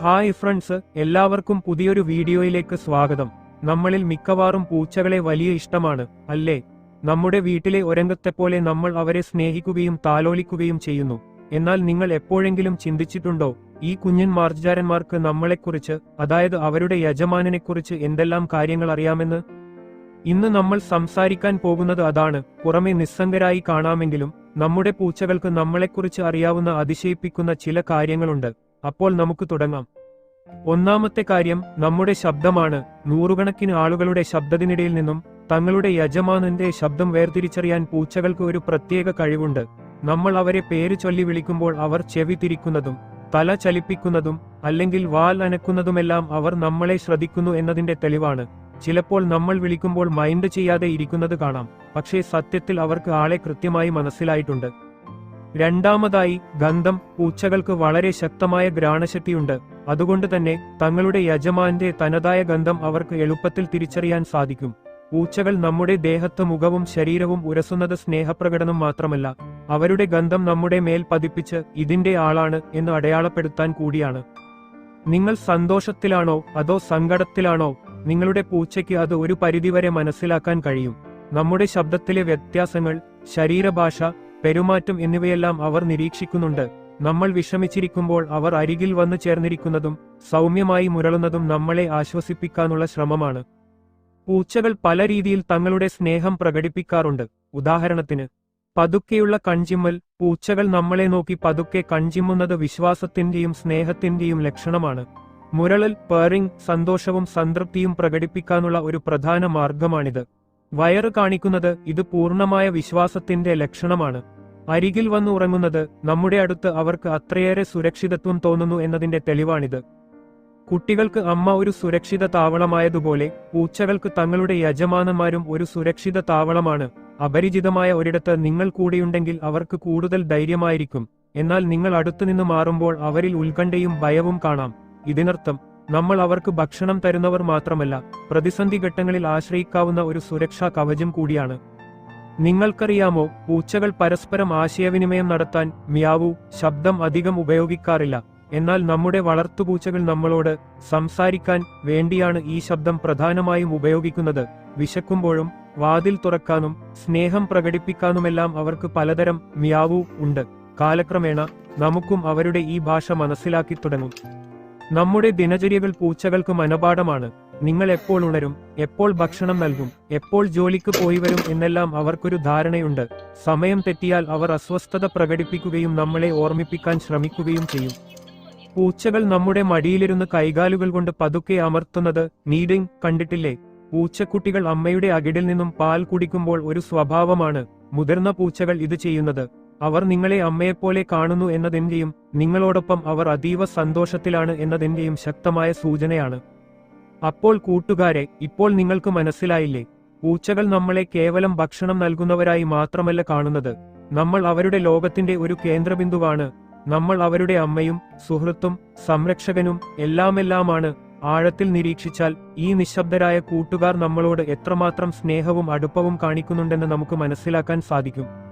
Hi friends എല്ലാവർക്കും പുതിയൊരു വീഡിയോയിലേക്ക് സ്വാഗതം. നമ്മളിൽ മിക്കവാറും പൂച്ചകളെ വലിയ ഇഷ്ടമാണ് അല്ലേ? നമ്മുടെ വീട്ടിലെ ഒരംഗത്തെപ്പോലെ നമ്മൾ അവരെ സ്നേഹിക്കുകയും താലോലിക്കുകയും ചെയ്യുന്നു. എന്നാൽ നിങ്ങൾ എപ്പോഴെങ്കിലും ചിന്തിച്ചിട്ടുണ്ടോ ഈ കുഞ്ഞൻ മാർജാരന്മാർക്ക് നമ്മളെക്കുറിച്ച് അതായത് അവരുടെ യജമാനനെക്കുറിച്ച് എന്തെല്ലാം കാര്യങ്ങൾ അറിയാമെന്ന്? ഇന്ന് നമ്മൾ സംസാരിക്കാൻ പോകുന്നത് അതാണ് പുറമെ നിസ്സംഗരായി കാണാമെങ്കിലും നമ്മുടെ പൂച്ചകൾക്ക് നമ്മളെക്കുറിച്ച് അറിയാവുന്ന അതിശയിപ്പിക്കുന്ന ചില കാര്യങ്ങളുണ്ട്. അപ്പോൾ നമുക്ക് തുടങ്ങാം. ഒന്നാമത്തെ കാര്യം നമ്മുടെ ശബ്ദമാണ്. നൂറുകണക്കിന് ആളുകളുടെ ശബ്ദത്തിനിടയിൽ നിന്നും തങ്ങളുടെ യജമാനന്റെ ശബ്ദം വേർതിരിച്ചറിയാൻ പൂച്ചകൾക്ക് ഒരു പ്രത്യേക കഴിവുണ്ട്. നമ്മൾ അവരെ പേര് ചൊല്ലി വിളിക്കുമ്പോൾ അവർ ചെവി തിരിക്കുന്നതും തല ചലിപ്പിക്കുന്നതും അല്ലെങ്കിൽ വാൽ അനക്കുന്നതുമെല്ലാം അവർ നമ്മളെ ശ്രദ്ധിക്കുന്നു എന്നതിന്റെ തെളിവാണ്. ചിലപ്പോൾ നമ്മൾ വിളിക്കുമ്പോൾ മൈൻഡ് ചെയ്യാതെ ഇരിക്കുന്നത് കാണാം. പക്ഷേ സത്യത്തിൽ അവർക്ക് ആളെ കൃത്യമായി മനസ്സിലായിട്ടുണ്ട്. രണ്ടാമതായി ഗന്ധം പൂച്ചകൾക്ക് വളരെ ശക്തമായ ഘ്രാണശക്തിയുണ്ട് അതുകൊണ്ട് തന്നെ തങ്ങളുടെ യജമാന്റെ തനതായ ഗന്ധം അവർക്ക് എളുപ്പത്തിൽ തിരിച്ചറിയാൻ സാധിക്കും. പൂച്ചകൾ നമ്മുടെ ദേഹത്ത് മുഖവും ശരീരവും ഉരസുന്നത് സ്നേഹപ്രകടനം മാത്രമല്ല അവരുടെ ഗന്ധം നമ്മുടെ മേൽ പതിപ്പിച്ച് ഇതിന്റെ ആളാണ് എന്ന് അടയാളപ്പെടുത്താൻ കൂടിയാണ്. നിങ്ങൾ സന്തോഷത്തിലാണോ അതോ സങ്കടത്തിലാണോ? നിങ്ങളുടെ പൂച്ചയ്ക്ക് അത് ഒരു പരിധിവരെ മനസ്സിലാക്കാൻ കഴിയും. നമ്മുടെ ശബ്ദത്തിലെ വ്യത്യാസങ്ങൾ ശരീരഭാഷ പെരുമാറ്റം എന്നിവയെല്ലാം അവർ നിരീക്ഷിക്കുന്നുണ്ട്. നമ്മൾ വിഷമിച്ചിരിക്കുമ്പോൾ അവർ അരികിൽ വന്നു ചേർന്നിരിക്കുന്നതും സൗമ്യമായി മുരളുന്നതും നമ്മളെ ആശ്വസിപ്പിക്കാനുള്ള ശ്രമമാണ്. പൂച്ചകൾ പല രീതിയിൽ തങ്ങളുടെ സ്നേഹം പ്രകടിപ്പിക്കാറുണ്ട്. ഉദാഹരണത്തിന് പതുക്കെയുള്ള കൺചിമ്മൽ പൂച്ചകൾ നമ്മളെ നോക്കി പതുക്കെ കൺചിമ്മുന്നത് വിശ്വാസത്തിന്റെയും സ്നേഹത്തിന്റെയും ലക്ഷണമാണ്. മുരളൽ പേറിംഗ് സന്തോഷവും സംതൃപ്തിയും പ്രകടിപ്പിക്കാനുള്ള ഒരു പ്രധാന മാർഗമാണിത്. വയറ് കാണിക്കുന്നത് ഇത് പൂർണമായ വിശ്വാസത്തിന്റെ ലക്ഷണമാണ്. അരികിൽ വന്ന് ഉറങ്ങുന്നത് നമ്മുടെ അടുത്ത് അവർക്ക് അത്രയേറെ സുരക്ഷിതത്വം തോന്നുന്നു എന്നതിന്റെ തെളിവാണിത്. കുട്ടികൾക്ക് അമ്മ ഒരു സുരക്ഷിത താവളമായതുപോലെ പൂച്ചകൾക്ക് തങ്ങളുടെ യജമാനന്മാരും ഒരു സുരക്ഷിത താവളമാണ്. അപരിചിതമായ ഒരിടത്ത് നിങ്ങൾ കൂടെയുണ്ടെങ്കിൽ അവർക്ക് കൂടുതൽ ധൈര്യമായിരിക്കും. എന്നാൽ നിങ്ങൾ അടുത്തുനിന്ന് മാറുമ്പോൾ അവരിൽ ഉത്കണ്ഠയും ഭയവും കാണാം. ഇതിനർത്ഥം നമ്മൾ അവർക്ക് ഭക്ഷണം തരുന്നവർ മാത്രമല്ല പ്രതിസന്ധി ഘട്ടങ്ങളിൽ ആശ്രയിക്കാവുന്ന ഒരു സുരക്ഷാ കവചം കൂടിയാണ്. നിങ്ങൾക്കറിയാമോ പൂച്ചകൾ പരസ്പരം ആശയവിനിമയം നടത്താൻ മ്യാവു ശബ്ദം അധികം ഉപയോഗിക്കാറില്ല. എന്നാൽ നമ്മുടെ വളർത്തുപൂച്ചകൾ നമ്മളോട് സംസാരിക്കാൻ വേണ്ടിയാണ് ഈ ശബ്ദം പ്രധാനമായും ഉപയോഗിക്കുന്നത്. വിശക്കുമ്പോഴും വാതിൽ തുറക്കാനും സ്നേഹം പ്രകടിപ്പിക്കാനുമെല്ലാം അവർക്ക് പലതരം മ്യാവു ഉണ്ട്. കാലക്രമേണ നമുക്കും അവരുടെ ഈ ഭാഷ മനസ്സിലാക്കി തുടങ്ങും. നമ്മുടെ ദിനചര്യകൾ പൂച്ചകൾക്ക് മനപാഠമാണ്. നിങ്ങൾ എപ്പോൾ ഉണരും എപ്പോൾ ഭക്ഷണം നൽകും എപ്പോൾ ജോലിക്ക് പോയി വരും എന്നെല്ലാം അവർക്കൊരു ധാരണയുണ്ട്. സമയം തെറ്റിയാൽ അവർ അസ്വസ്ഥത പ്രകടിപ്പിക്കുകയും നമ്മളെ ഓർമ്മിപ്പിക്കാൻ ശ്രമിക്കുകയും ചെയ്യും. പൂച്ചകൾ നമ്മുടെ മടിയിലിരുന്ന് കൈകാലുകൾ കൊണ്ട് പതുക്കെ അമർത്തുന്നത് നീഡിങ് കണ്ടിട്ടില്ലേ? പൂച്ചക്കുട്ടികൾ അമ്മയുടെ അകിടിൽ നിന്നും പാൽ കുടിക്കുമ്പോൾ ഒരു സ്വഭാവമാണ്. മുതിർന്ന പൂച്ചകൾ ഇത് ചെയ്യുന്നത്. അവർ നിങ്ങളെ അമ്മയെപ്പോലെ കാണുന്നു എന്നതിന്റെയും നിങ്ങളോടൊപ്പം അവർ അതീവ സന്തോഷത്തിലാണ് എന്നതിന്റെയും ശക്തമായ സൂചനയാണ്. അപ്പോൾ കൂട്ടുകാരെ ഇപ്പോൾ നിങ്ങൾക്ക് മനസ്സിലായില്ലേ? പൂച്ചകൾ നമ്മളെ കേവലം ഭക്ഷണം നൽകുന്നവരായി മാത്രമല്ല കാണുന്നത്. നമ്മൾ അവരുടെ ലോകത്തിന്റെ ഒരു കേന്ദ്രബിന്ദുവാണ്. നമ്മൾ അവരുടെ അമ്മയും സുഹൃത്തും സംരക്ഷകനും എല്ലാമെല്ലാമാണ്. ആഴത്തിൽ നിരീക്ഷിച്ചാൽ ഈ നിശബ്ദരായ കൂട്ടുകാർ നമ്മളോട് എത്രമാത്രം സ്നേഹവും അടുപ്പവും കാണിക്കുന്നുണ്ടെന്ന് നമുക്ക് മനസ്സിലാക്കാൻ സാധിക്കും.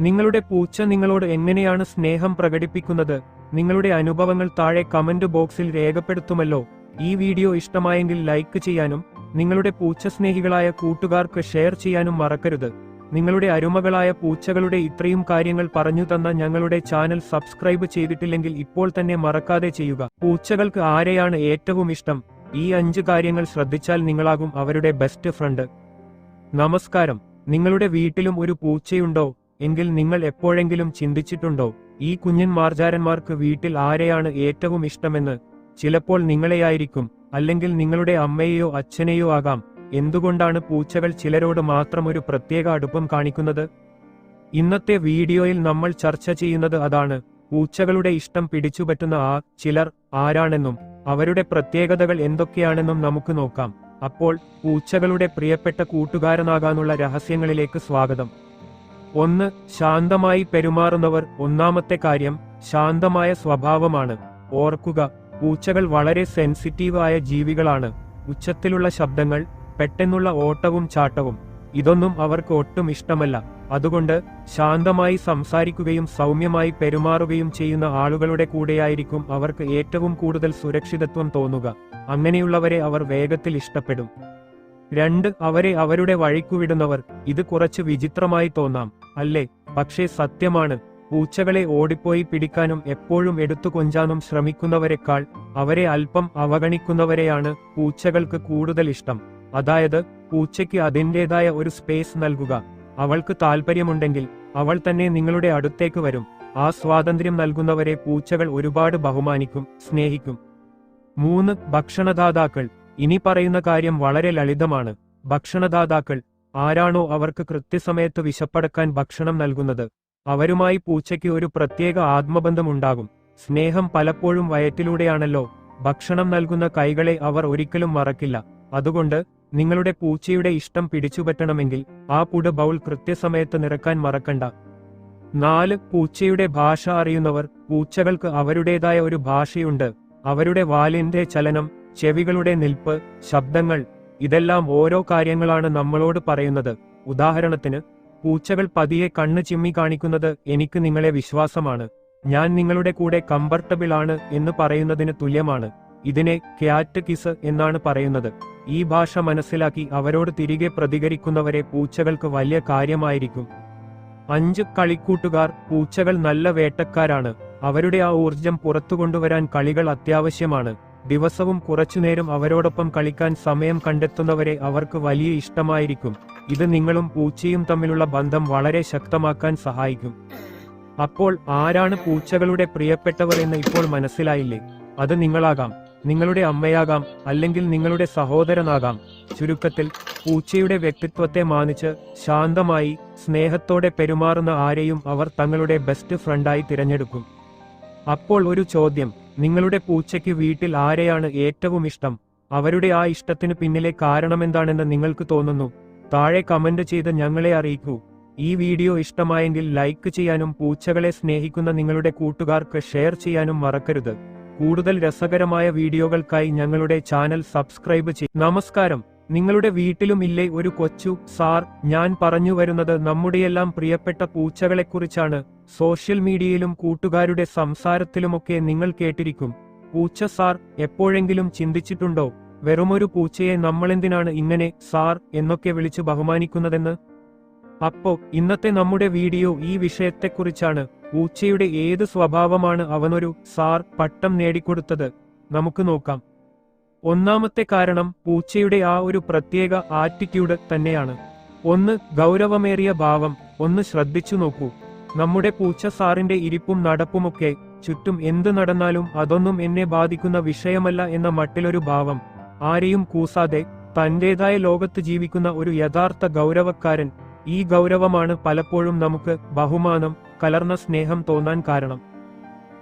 നിങ്ങളുടെ പൂച്ച നിങ്ങളോട് എങ്ങനെയാണ് സ്നേഹം പ്രകടിപ്പിക്കുന്നത്? നിങ്ങളുടെ അനുഭവങ്ങൾ താഴെ കമന്റ് ബോക്സിൽ രേഖപ്പെടുത്തുമല്ലോ. ഈ വീഡിയോ ഇഷ്ടമായെങ്കിൽ ലൈക്ക് ചെയ്യാനും നിങ്ങളുടെ പൂച്ച സ്നേഹികളായ കൂട്ടുകാർക്ക് ഷെയർ ചെയ്യാനും മറക്കരുത്. നിങ്ങളുടെ അരുമകളായ പൂച്ചകളുടെ ഇത്രയും കാര്യങ്ങൾ പറഞ്ഞു തന്ന ഞങ്ങളുടെ ചാനൽ സബ്സ്ക്രൈബ് ചെയ്തിട്ടില്ലെങ്കിൽ ഇപ്പോൾ തന്നെ മറക്കാതെ ചെയ്യുക. പൂച്ചകൾക്ക് ആരെയാണ് ഏറ്റവും ഇഷ്ടം? ഈ അഞ്ച് കാര്യങ്ങൾ ശ്രദ്ധിച്ചാൽ നിങ്ങളാകും അവരുടെ ബെസ്റ്റ് ഫ്രണ്ട് നമസ്കാരം. നിങ്ങളുടെ വീട്ടിലും ഒരു പൂച്ചയുണ്ടോ? എങ്കിൽ നിങ്ങൾ എപ്പോഴെങ്കിലും ചിന്തിച്ചിട്ടുണ്ടോ ഈ കുഞ്ഞൻ മാർജാരന്മാർക്ക് വീട്ടിൽ ആരെയാണ് ഏറ്റവും ഇഷ്ടമെന്ന്? ചിലപ്പോൾ നിങ്ങളെയായിരിക്കും അല്ലെങ്കിൽ നിങ്ങളുടെ അമ്മയെയോ അച്ഛനെയോ ആകാം. എന്തുകൊണ്ടാണ് പൂച്ചകൾ ചിലരോട് മാത്രം ഒരു പ്രത്യേക അടുപ്പം കാണിക്കുന്നത്? ഇന്നത്തെ വീഡിയോയിൽ നമ്മൾ ചർച്ച ചെയ്യുന്നത് അതാണ്. പൂച്ചകളുടെ ഇഷ്ടം പിടിച്ചുപറ്റുന്ന ആ ചിലർ ആരാണെന്നും അവരുടെ പ്രത്യേകതകൾ എന്തൊക്കെയാണെന്നും നമുക്ക് നോക്കാം. അപ്പോൾ പൂച്ചകളുടെ പ്രിയപ്പെട്ട കൂട്ടുകാരനാകാനുള്ള രഹസ്യങ്ങളിലേക്ക് സ്വാഗതം. ഒന്ന് ശാന്തമായി പെരുമാറുന്നവർ. ഒന്നാമത്തെ കാര്യം ശാന്തമായ സ്വഭാവമാണ്. ഓർക്കുക പൂച്ചകൾ വളരെ സെൻസിറ്റീവായ ജീവികളാണ്. ഉച്ചത്തിലുള്ള ശബ്ദങ്ങൾ പെട്ടെന്നുള്ള ഓട്ടവും ചാട്ടവും ഇതൊന്നും അവർക്ക് ഒട്ടും ഇഷ്ടമല്ല. അതുകൊണ്ട് ശാന്തമായി സംസാരിക്കുകയും സൗമ്യമായി പെരുമാറുകയും ചെയ്യുന്ന ആളുകളുടെ കൂടെയായിരിക്കും അവർക്ക് ഏറ്റവും കൂടുതൽ സുരക്ഷിതത്വം തോന്നുക. അങ്ങനെയുള്ളവരെ അവർ വേഗത്തിൽ ഇഷ്ടപ്പെടും. രണ്ട് അവരെ അവരുടെ വഴിക്കുവിടുന്നവർ ഇത് കുറച്ച് വിചിത്രമായി തോന്നാം അല്ലേ? പക്ഷേ സത്യമാണ് പൂച്ചകളെ ഓടിപ്പോയി പിടിക്കാനും എപ്പോഴും എടുത്തു കൊഞ്ചാനും ശ്രമിക്കുന്നവരെക്കാൾ അവരെ അല്പം അവഗണിക്കുന്നവരെയാണ് പൂച്ചകൾക്ക് കൂടുതൽ ഇഷ്ടം. അതായത് പൂച്ചയ്ക്ക് അതിന്റെതായ ഒരു സ്പേസ് നൽകുക. അവൾക്ക് താല്പര്യമുണ്ടെങ്കിൽ അവൾ തന്നെ നിങ്ങളുടെ അടുത്തേക്ക് വരും. ആ സ്വാതന്ത്ര്യം നൽകുന്നവരെ പൂച്ചകൾ ഒരുപാട് ബഹുമാനിക്കും സ്നേഹിക്കും. മൂന്ന് ഭക്ഷണദാതാക്കൾ. ഇനി പറയുന്ന കാര്യം വളരെ ലളിതമാണ്. ഭക്ഷണദാതാക്കൾ ആരാണോ അവർക്ക് കൃത്യസമയത്ത് വിശപ്പടക്കാൻ ഭക്ഷണം നൽകുന്നത് അവരുമായി പൂച്ചയ്ക്ക് ഒരു പ്രത്യേക ആത്മബന്ധമുണ്ടാകും. സ്നേഹം പലപ്പോഴും വയറ്റിലൂടെയാണല്ലോ ഭക്ഷണം നൽകുന്ന കൈകളെ അവർ ഒരിക്കലും മറക്കില്ല. അതുകൊണ്ട് നിങ്ങളുടെ പൂച്ചയുടെ ഇഷ്ടം പിടിച്ചുപറ്റണമെങ്കിൽ ആ പുട ബൗൾ കൃത്യസമയത്ത് നിറക്കാൻ മറക്കണ്ട. നാല് പൂച്ചയുടെ ഭാഷ അറിയുന്നവർ പൂച്ചകൾക്ക് അവരുടേതായ ഒരു ഭാഷയുണ്ട്. അവരുടെ വാലിന്റെ ചലനം ചെവികളുടെ നിൽപ്പ് ശബ്ദങ്ങൾ ഇതെല്ലാം ഓരോ കാര്യങ്ങളാണ് നമ്മളോട് പറയുന്നത്. ഉദാഹരണത്തിന് പൂച്ചകൾ പതിയെ കണ്ണ് ചിമ്മി കാണിക്കുന്നത് എനിക്ക് നിങ്ങളെ വിശ്വാസമാണ്. ഞാൻ നിങ്ങളുടെ കൂടെ കംഫർട്ടബിൾ ആണ് എന്ന് പറയുന്നതിന് തുല്യമാണ്. ഇതിനെ ക്യാറ്റ് കിസ് എന്നാണ് പറയുന്നത്. ഈ ഭാഷ മനസ്സിലാക്കി അവരോട് തിരികെ പ്രതികരിക്കുന്നവരെ പൂച്ചകൾക്ക് വലിയ കാര്യമായിരിക്കും. അഞ്ച് കളിക്കൂട്ടുകാർ പൂച്ചകൾ നല്ല വേട്ടക്കാരാണ്. അവരുടെ ആ ഊർജം പുറത്തു കൊണ്ടുവരാൻ കളികൾ അത്യാവശ്യമാണ്. ദിവസവും കുറച്ചുനേരം അവരോടൊപ്പം കളിക്കാൻ സമയം കണ്ടെത്തുന്നവരെ അവർക്ക് വലിയ ഇഷ്ടമായിരിക്കും. ഇത് നിങ്ങളും പൂച്ചയും തമ്മിലുള്ള ബന്ധം വളരെ ശക്തമാക്കാൻ സഹായിക്കും. അപ്പോൾ ആരാണ് പൂച്ചകളുടെ പ്രിയപ്പെട്ടവർ എന്ന് ഇപ്പോൾ മനസ്സിലായില്ലേ? അത് നിങ്ങളാകാം. നിങ്ങളുടെ അമ്മയാകാം അല്ലെങ്കിൽ നിങ്ങളുടെ സഹോദരനാകാം. ചുരുക്കത്തിൽ പൂച്ചയുടെ വ്യക്തിത്വത്തെ മാനിച്ച് ശാന്തമായി സ്നേഹത്തോടെ പെരുമാറുന്ന ആരെയും അവർ തങ്ങളുടെ ബെസ്റ്റ് ഫ്രണ്ടായി തിരഞ്ഞെടുക്കും. അപ്പോൾ ഒരു ചോദ്യം നിങ്ങളുടെ പൂച്ചയ്ക്ക് വീട്ടിൽ ആരെയാണ് ഏറ്റവും ഇഷ്ടം? അവരുടെ ആ ഇഷ്ടത്തിന് പിന്നിലെ കാരണമെന്താണെന്ന് നിങ്ങൾക്ക് തോന്നുന്നു? താഴെ കമന്റ് ചെയ്ത് ഞങ്ങളെ അറിയിക്കൂ. ഈ വീഡിയോ ഇഷ്ടമായെങ്കിൽ ലൈക്ക് ചെയ്യാനും പൂച്ചകളെ സ്നേഹിക്കുന്ന നിങ്ങളുടെ കൂട്ടുകാർക്ക് ഷെയർ ചെയ്യാനും മറക്കരുത്. കൂടുതൽ രസകരമായ വീഡിയോകൾക്കായി ഞങ്ങളുടെ ചാനൽ സബ്സ്ക്രൈബ് ചെയ്യും. നമസ്കാരം. നിങ്ങളുടെ വീട്ടിലും ഇല്ലേ ഒരു കൊച്ചു സാർ ഞാൻ പറഞ്ഞു വരുന്നത് നമ്മുടെയെല്ലാം പ്രിയപ്പെട്ട പൂച്ചകളെക്കുറിച്ചാണ്. സോഷ്യൽ മീഡിയയിലും കൂട്ടുകാരുടെ സംസാരത്തിലുമൊക്കെ നിങ്ങൾ കേട്ടിരിക്കും. പൂച്ച സാർ എപ്പോഴെങ്കിലും ചിന്തിച്ചിട്ടുണ്ടോ? വെറുമൊരു പൂച്ചയെ നമ്മളെന്തിനാണ് ഇങ്ങനെ സാർ എന്നൊക്കെ വിളിച്ച് ബഹുമാനിക്കുന്നതെന്ന്? അപ്പോ ഇന്നത്തെ നമ്മുടെ വീഡിയോ ഈ വിഷയത്തെക്കുറിച്ചാണ്. പൂച്ചയുടെ ഏത് സ്വഭാവമാണ് അവനൊരു സാർ പട്ടം നേടിക്കൊടുത്തത്? നമുക്ക് നോക്കാം. ഒന്നാമത്തെ കാരണം പൂച്ചയുടെ ആ ഒരു പ്രത്യേക ആറ്റിറ്റ്യൂഡ് തന്നെയാണ്. ഒന്ന് ഗൗരവമേറിയ ഭാവം. ഒന്ന് ശ്രദ്ധിച്ചു നോക്കൂ. നമ്മുടെ പൂച്ച സാറിന്റെ ഇരിപ്പും നടപ്പുമൊക്കെ ചുറ്റും എന്തു നടന്നാലും അതൊന്നും എന്നെ ബാധിക്കുന്ന വിഷയമല്ല എന്ന മട്ടിലൊരു ഭാവം. ആരെയും കൂസാതെ തന്റേതായ ലോകത്ത് ജീവിക്കുന്ന ഒരു യഥാർത്ഥ ഗൗരവക്കാരൻ ഈ ഗൗരവമാണ് പലപ്പോഴും നമുക്ക് ബഹുമാനം കലർന്ന സ്നേഹം തോന്നാൻ കാരണം.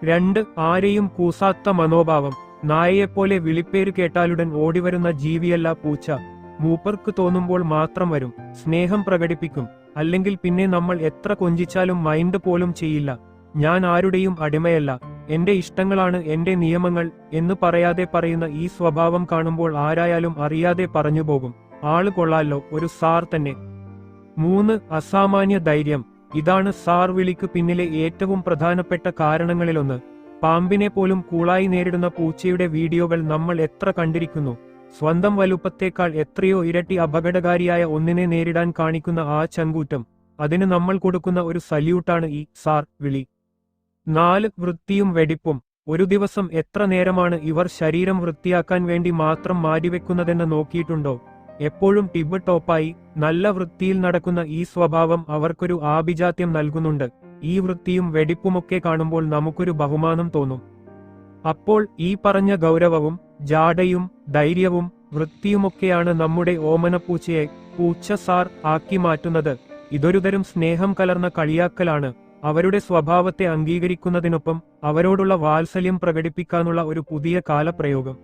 രണ്ട് ആരെയും കൂസാത്ത മനോഭാവം. നായയെപ്പോലെ വിളിപ്പേര് കേട്ടാലുടൻ ഓടിവരുന്ന ജീവിയല്ല പൂച്ച. മൂപ്പർക്ക് തോന്നുമ്പോൾ മാത്രം വരും. സ്നേഹം പ്രകടിപ്പിക്കും. അല്ലെങ്കിൽ പിന്നെ നമ്മൾ എത്ര കൊഞ്ചിച്ചാലും മൈൻഡ് പോലും ചെയ്യില്ല. ഞാൻ ആരുടെയും അടിമയല്ല. എന്റെ ഇഷ്ടങ്ങളാണ് എന്റെ നിയമങ്ങൾ എന്ന് പറയാതെ പറയുന്ന ഈ സ്വഭാവം കാണുമ്പോൾ ആരായാലും അറിയാതെ പറഞ്ഞു പോകും. ആൾ കൊള്ളാലോ ഒരു സാർ തന്നെ. മൂന്ന് അസാമാന്യ ധൈര്യം. ഇതാണ് സാർ വിളിക്ക് പിന്നിലെ ഏറ്റവും പ്രധാനപ്പെട്ട കാരണങ്ങളിലൊന്ന്. പാമ്പിനെ പോലും കൂളായി നേരിടുന്ന പൂച്ചയുടെ വീഡിയോകൾ നമ്മൾ എത്ര കണ്ടിരിക്കുന്നു? സ്വന്തം വലുപ്പത്തേക്കാൾ എത്രയോ ഇരട്ടി അപകടകാരിയായ ഒന്നിനെ നേരിടാൻ കാണിക്കുന്ന ആ ചങ്കൂറ്റം. അതിന് നമ്മൾ കൊടുക്കുന്ന ഒരു സല്യൂട്ടാണ് ഈ സാർ വിളി. നാല് വൃത്തിയും വെടിപ്പും. ഒരു ദിവസം എത്ര നേരമാണ് ഇവർ ശരീരം വൃത്തിയാക്കാൻ വേണ്ടി മാത്രം മാറ്റിവെക്കുന്നതെന്ന് നോക്കിയിട്ടുണ്ടോ? എപ്പോഴും ടിബ് ടോപ്പായി. നല്ല വൃത്തിയിൽ നടക്കുന്ന ഈ സ്വഭാവം അവർക്കൊരു ആഭിജാത്യം നൽകുന്നുണ്ട്. ഈ വൃത്തിയും വെടിപ്പുമൊക്കെ കാണുമ്പോൾ നമുക്കൊരു ബഹുമാനം തോന്നും. അപ്പോൾ ഈ പറഞ്ഞ ഗൗരവവും ജാടയും ധൈര്യവും വൃത്തിയുമൊക്കെയാണ് നമ്മുടെ ഓമനപ്പൂച്ചയെ പൂച്ച സാർ ആക്കി മാറ്റുന്നത്. ഇതൊരുതരം സ്നേഹം കലർന്ന കളിയാക്കലാണ്. അവരുടെ സ്വഭാവത്തെ അംഗീകരിക്കുന്നതിനൊപ്പം അവരോടുള്ള വാത്സല്യം പ്രകടിപ്പിക്കാനുള്ള ഒരു പുതിയ കാലപ്രയോഗം.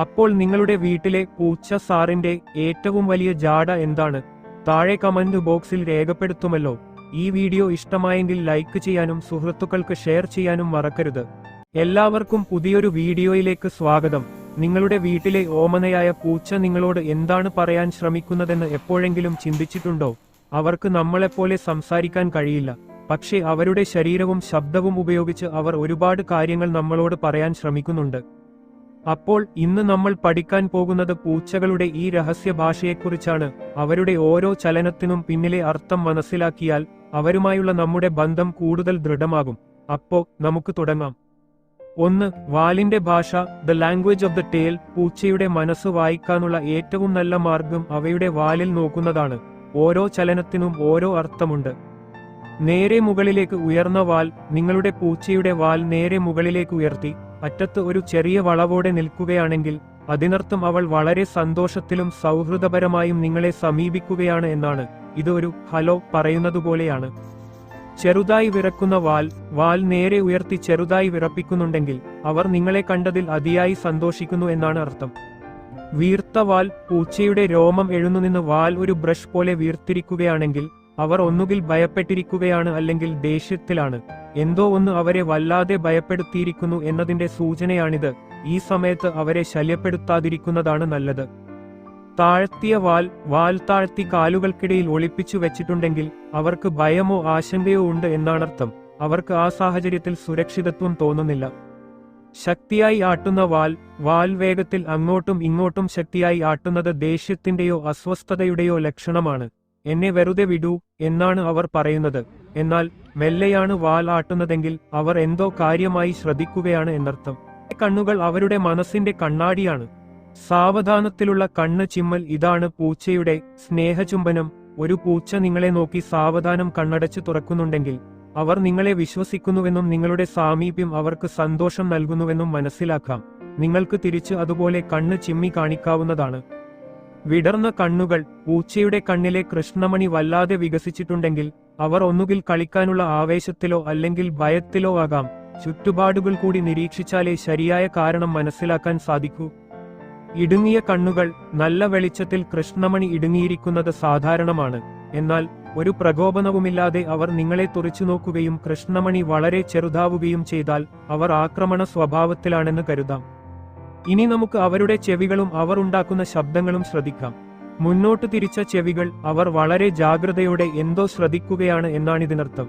അപ്പോൾ നിങ്ങളുടെ വീട്ടിലെ പൂച്ച സാറിന്റെ ഏറ്റവും വലിയ ജാട എന്താണ്? താഴെ കമന്റ് ബോക്സിൽ രേഖപ്പെടുത്തുമല്ലോ. ഈ വീഡിയോ ഇഷ്ടമായെങ്കിൽ ലൈക്ക് ചെയ്യാനും സുഹൃത്തുക്കൾക്ക് ഷെയർ ചെയ്യാനും മറക്കരുത്. എല്ലാവർക്കും പുതിയൊരു വീഡിയോയിലേക്ക് സ്വാഗതം. നിങ്ങളുടെ വീട്ടിലെ ഓമനയായ പൂച്ച നിങ്ങളോട് എന്താണ് പറയാൻ ശ്രമിക്കുന്നതെന്ന് എപ്പോഴെങ്കിലും ചിന്തിച്ചിട്ടുണ്ടോ? അവർക്ക് നമ്മളെപ്പോലെ സംസാരിക്കാൻ കഴിയില്ല. പക്ഷേ അവരുടെ ശരീരവും ശബ്ദവും ഉപയോഗിച്ച് അവർ ഒരുപാട് കാര്യങ്ങൾ നമ്മളോട് പറയാൻ ശ്രമിക്കുന്നുണ്ട്. അപ്പോൾ ഇന്ന് നമ്മൾ പഠിക്കാൻ പോകുന്നത് പൂച്ചകളുടെ ഈ രഹസ്യ ഭാഷയെക്കുറിച്ചാണ് അവരുടെ ഓരോ ചലനത്തിനും പിന്നിലെ അർത്ഥം മനസ്സിലാക്കിയാൽ അവരുമായുള്ള നമ്മുടെ ബന്ധം കൂടുതൽ ദൃഢമാകും. അപ്പോ നമുക്ക് തുടങ്ങാം. ഒന്ന് വാലിന്റെ ഭാഷ the language of the tail പൂച്ചയുടെ മനസ്സ് വായിക്കാനുള്ള ഏറ്റവും നല്ല മാർഗം അവയുടെ വാലിൽ നോക്കുന്നതാണ്. ഓരോ ചലനത്തിനും ഓരോ അർത്ഥമുണ്ട്. നേരെ മുകളിലേക്ക് ഉയർന്ന വാൽ നിങ്ങളുടെ പൂച്ചയുടെ വാൽ നേരെ മുകളിലേക്ക് ഉയർത്തി അറ്റത്ത് ഒരു ചെറിയ വളവോടെ നിൽക്കുകയാണെങ്കിൽ അതിനർത്ഥം അവൾ വളരെ സന്തോഷത്തിലും സൗഹൃദപരമായും നിങ്ങളെ സമീപിക്കുകയാണ് എന്നാണ്. ഇത് ഒരു ഹലോ പറയുന്നതുപോലെയാണ്. ചെറുതായി വിറക്കുന്ന വാൽ വാൽ നേരെ ഉയർത്തി ചെറുതായി വിറപ്പിക്കുന്നുണ്ടെങ്കിൽ അവർ നിങ്ങളെ കണ്ടതിൽ അതിയായി സന്തോഷിക്കുന്നു എന്നാണ് അർത്ഥം. വീർത്ത വാൽ പൂച്ചയുടെ രോമം എഴുന്നുനിന്ന് വാൽ ഒരു ബ്രഷ് പോലെ വീർത്തിരിക്കുകയാണെങ്കിൽ അവർ ഒന്നുകിൽ ഭയപ്പെട്ടിരിക്കുകയാണ് അല്ലെങ്കിൽ ദേഷ്യത്തിലാണ്. എന്തോ ഒന്ന് അവരെ വല്ലാതെ ഭയപ്പെടുത്തിയിരിക്കുന്നു എന്നതിന്റെ സൂചനയാണിത്. ഈ സമയത്ത് അവരെ ശല്യപ്പെടുത്താതിരിക്കുന്നതാണ് നല്ലത്. താഴ്ത്തിയ വാൽ വാൽ താഴ്ത്തി കാലുകൾക്കിടയിൽ ഒളിപ്പിച്ചു വെച്ചിട്ടുണ്ടെങ്കിൽ അവർക്ക് ഭയമോ ആശങ്കയോ ഉണ്ട് എന്നാണർത്ഥം. അവർക്ക് ആ സാഹചര്യത്തിൽ സുരക്ഷിതത്വം തോന്നുന്നില്ല. ശക്തിയായി ആട്ടുന്ന വാൽ വാൽ വേഗത്തിൽ അങ്ങോട്ടും ഇങ്ങോട്ടും ശക്തിയായി ആട്ടുന്നത് ദേഷ്യത്തിന്റെയോ അസ്വസ്ഥതയുടെയോ ലക്ഷണമാണ്. എന്നെ വെറുതെ വിടൂ എന്നാണ് അവർ പറയുന്നത്. എന്നാൽ മെല്ലെയാണ് വാൽ ആട്ടുന്നതെങ്കിൽ അവർ എന്തോ കാര്യമായി ശ്രദ്ധിക്കുകയാണ് എന്നർത്ഥം. കണ്ണുകൾ അവരുടെ മനസ്സിന്റെ കണ്ണാടിയാണ്. സാവധാനത്തിലുള്ള കണ്ണ് ചിമ്മൽ ഇതാണ് പൂച്ചയുടെ സ്നേഹചുംബനം. ഒരു പൂച്ച നിങ്ങളെ നോക്കി സാവധാനം കണ്ണടച്ച് തുറക്കുന്നുണ്ടെങ്കിൽ അവർ നിങ്ങളെ വിശ്വസിക്കുന്നുവെന്നും നിങ്ങളുടെ സാമീപ്യം അവർക്ക് സന്തോഷം നൽകുന്നുവെന്നും മനസ്സിലാക്കാം. നിങ്ങൾക്ക് തിരിച്ച് അതുപോലെ കണ്ണ് ചിമ്മി കാണിക്കാവുന്നതാണ്. വിടർന്ന കണ്ണുകൾ പൂച്ചയുടെ കണ്ണിലെ കൃഷ്ണമണി വല്ലാതെ വികസിച്ചിട്ടുണ്ടെങ്കിൽ അവർ ഒന്നുകിൽ കളിക്കാനുള്ള ആവേശത്തിലോ അല്ലെങ്കിൽ ഭയത്തിലോ ആകാം. ചുറ്റുപാടുകൾ കൂടി നിരീക്ഷിച്ചാലേ ശരിയായ കാരണം മനസ്സിലാക്കാൻ സാധിക്കൂ. ഇടുങ്ങിയ കണ്ണുകൾ നല്ല വെളിച്ചത്തിൽ കൃഷ്ണമണി ഇടുങ്ങിയിരിക്കുന്നത് സാധാരണമാണ്. എന്നാൽ ഒരു പ്രകോപനവുമില്ലാതെ അവർ നിങ്ങളെ തുറച്ചു നോക്കുകയും കൃഷ്ണമണി വളരെ ചെറുതാവുകയും ചെയ്താൽ അവർ ആക്രമണ സ്വഭാവത്തിലാണെന്ന് കരുതാം. ഇനി നമുക്ക് അവരുടെ ചെവികളും അവർ ഉണ്ടാക്കുന്ന ശബ്ദങ്ങളും ശ്രദ്ധിക്കാം. മുന്നോട്ട് തിരിച്ച ചെവികൾ അവർ വളരെ ജാഗ്രതയോടെ എന്തോ ശ്രദ്ധിക്കുകയാണ് എന്നാണ് ഇതിനർത്ഥം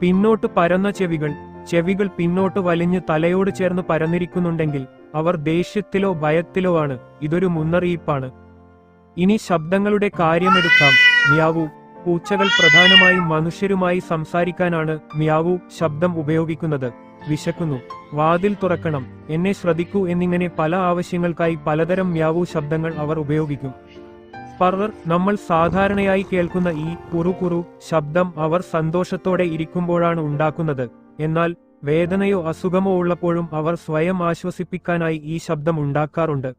പിന്നോട്ട് പരന്ന ചെവികൾ ചെവികൾ പിന്നോട്ട് വലിഞ്ഞ് തലയോട് ചേർന്ന് പരന്നിരിക്കുന്നുണ്ടെങ്കിൽ അവർ ദേഷ്യത്തിലോ ഭയത്തിലോ ആണ്. ഇതൊരു മുന്നറിയിപ്പാണ്. ഇനി ശബ്ദങ്ങളുടെ കാര്യമെടുക്കാം. മ്യാവു പൂച്ചകൾ പ്രധാനമായും മനുഷ്യരുമായി സംസാരിക്കാനാണ് മ്യാവു ശബ്ദം ഉപയോഗിക്കുന്നത്. വിശക്കുന്നു. വാതിൽ തുറക്കണം. എന്നെ ശ്രദ്ധിക്കൂ എന്നിങ്ങനെ പല ആവശ്യങ്ങൾക്കായി പലതരം മ്യാവു ശബ്ദങ്ങൾ അവർ ഉപയോഗിക്കും. പർവർ നമ്മൾ സാധാരണയായി കേൾക്കുന്ന ഈ കുറു ശബ്ദം അവർ സന്തോഷത്തോടെ ഇരിക്കുമ്പോഴാണ് ഉണ്ടാക്കുന്നത്. എന്നാൽ വേദനയോ അസുഖമോ ഉള്ളപ്പോഴും അവർ സ്വയം ആശ്വസിപ്പിക്കാനായി ഈ ശബ്ദം ഉണ്ടാക്കാറുണ്ട്.